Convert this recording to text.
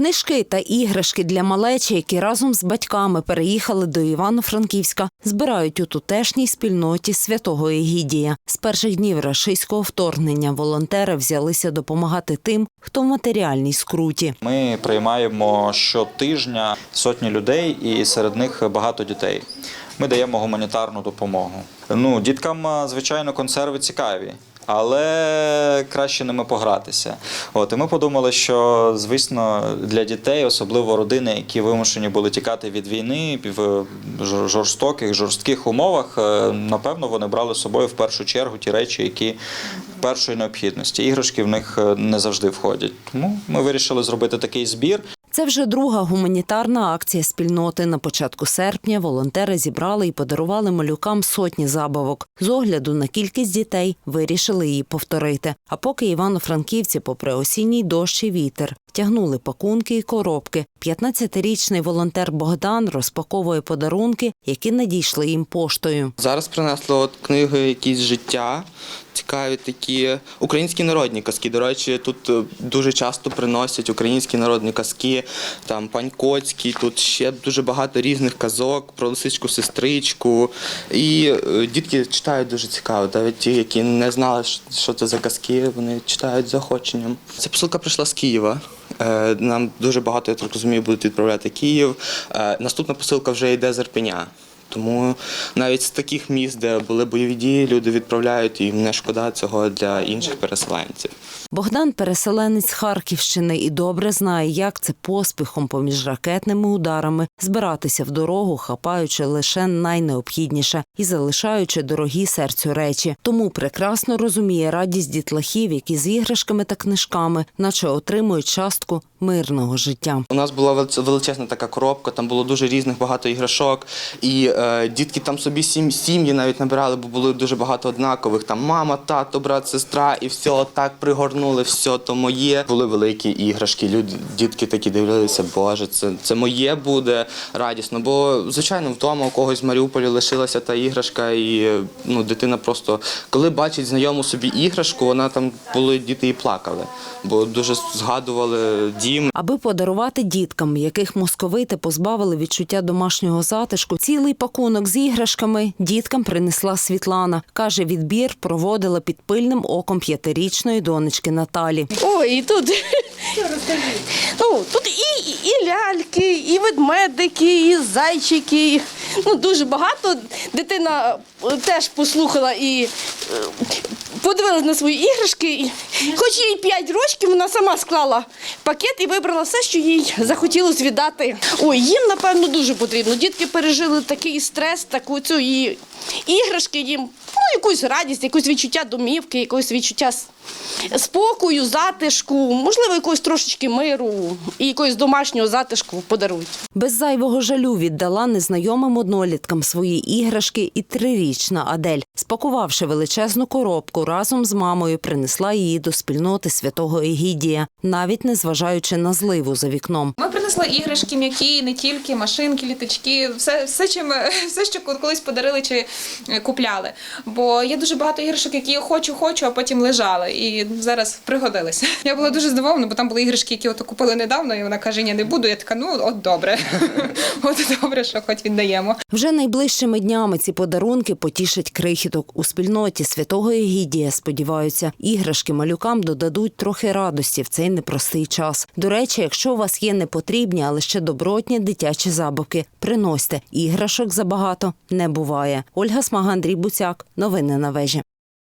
Книжки та іграшки для малечі, які разом з батьками переїхали до Івано-Франківська, збирають у тутешній спільноті святого Егідія. З перших днів рашистського вторгнення волонтери взялися допомагати тим, хто в матеріальній скруті. Ми приймаємо щотижня сотні людей, і серед них багато дітей. Ми даємо гуманітарну допомогу. Ну, діткам, звичайно, консерви цікаві. Але краще ними погратися. От і ми подумали, що звісно для дітей, особливо родини, які вимушені були тікати від війни в жорстоких, жорстких умовах, е, напевно, вони брали з собою в першу чергу ті речі, які першої необхідності. Іграшки в них е, не завжди входять. Тому ми вирішили зробити такий збір. Це вже друга гуманітарна акція спільноти. На початку серпня волонтери зібрали і подарували малюкам сотні забавок. З огляду на кількість дітей вирішили її повторити. А поки івано-франківці, попри осінній дощ і вітер, тягнули пакунки і коробки. 15-річний волонтер Богдан розпаковує подарунки, які надійшли їм поштою. Зараз принесло книги якісь життя, цікаві такі українські народні казки. До речі, тут е, дуже часто приносять українські народні казки, там пань Коцький, тут ще дуже багато різних казок про лисичку сестричку. І е, дітки читають дуже цікаво. Навіть ті, які не знали, що- це за казки, вони читають з захоченням. Ця посилка прийшла з Києва. Е, Нам дуже багато, я так розумію, будуть відправляти Київ. Наступна посилка вже йде з Ірпеня. Тому навіть з таких міст, де були бойові дії, люди відправляють, і не шкода цього для інших переселенців. Богдан переселенець Харківщини і добре знає, як це поспіхом поміж ракетними ударами збиратися в дорогу, хапаючи лише найнеобхідніше і залишаючи дорогі серцю речі. Тому прекрасно розуміє радість дітлахів, які з іграшками та книжками, наче отримують частку мирного життя. У нас була величезна така коробка, там було дуже різних багато іграшок, і е, дітки там собі сім, сім'ї навіть набирали, бо було дуже багато однакових. Там мама, тато, брат, сестра, і все так пригорнули, все то моє. Були великі іграшки. Люди, дітки такі дивилися, боже, це, це моє буде радісно. Бо звичайно, вдома у когось в Маріуполі лишилася та іграшка, і ну, дитина просто коли бачить знайому собі іграшку, вона там були діти і плакали, бо дуже згадували дім. Аби подарувати діткам, яких московити позбавили відчуття домашнього затишку, цілий пакунок з іграшками діткам принесла Світлана. Каже, відбір проводила під пильним оком п'ятирічної донечки Наталі. Ой, і тут. Ну, тут і, і ляльки, і ведмедики, і зайчики. Ну, дуже багато. Дитина е, теж послухала і е, подивилась на свої іграшки. І Хоч їй 5 років, вона сама склала пакет і вибрала все, що їй захотілося віддати. Ой, їм, напевно, дуже потрібно. Дітки пережили такий стрес, таку цю і іграшки їм, якусь радість, якусь відчуття домівки, якусь відчуття спокою, затишку, можливо, якогось трошечки миру і якогось домашнього затишку подарують. Без зайвого жалю віддала незнайомим одноліткам свої іграшки і трирічна Адель. Спакувавши величезну коробку, разом з мамою принесла її до спільноти святого Егідія, навіть не зважаючи на зливу за вікном. Ми принесли іграшки м'які, не тільки машинки, літачки, все, все, чим, все, що колись подарили чи купляли. Бо є дуже багато іграшок, які я хочу, хочу, а потім лежали. І зараз пригодилися. Я була дуже здивована, бо там були іграшки, які от купили недавно, і вона каже, ні, не буду. Я така, ну от добре. От добре, що хоч віддаємо. Вже найближчими днями ці подарунки потішать крихіток у спільноті святого Егідія. Сподіваються, іграшки малюкам додадуть трохи радості в цей непростий час. До речі, якщо у вас є непотрібні, але ще добротні дитячі забавки, приносьте іграшок забагато не буває. Ольга Смага, Андрій Буцяк. Новини на вежі.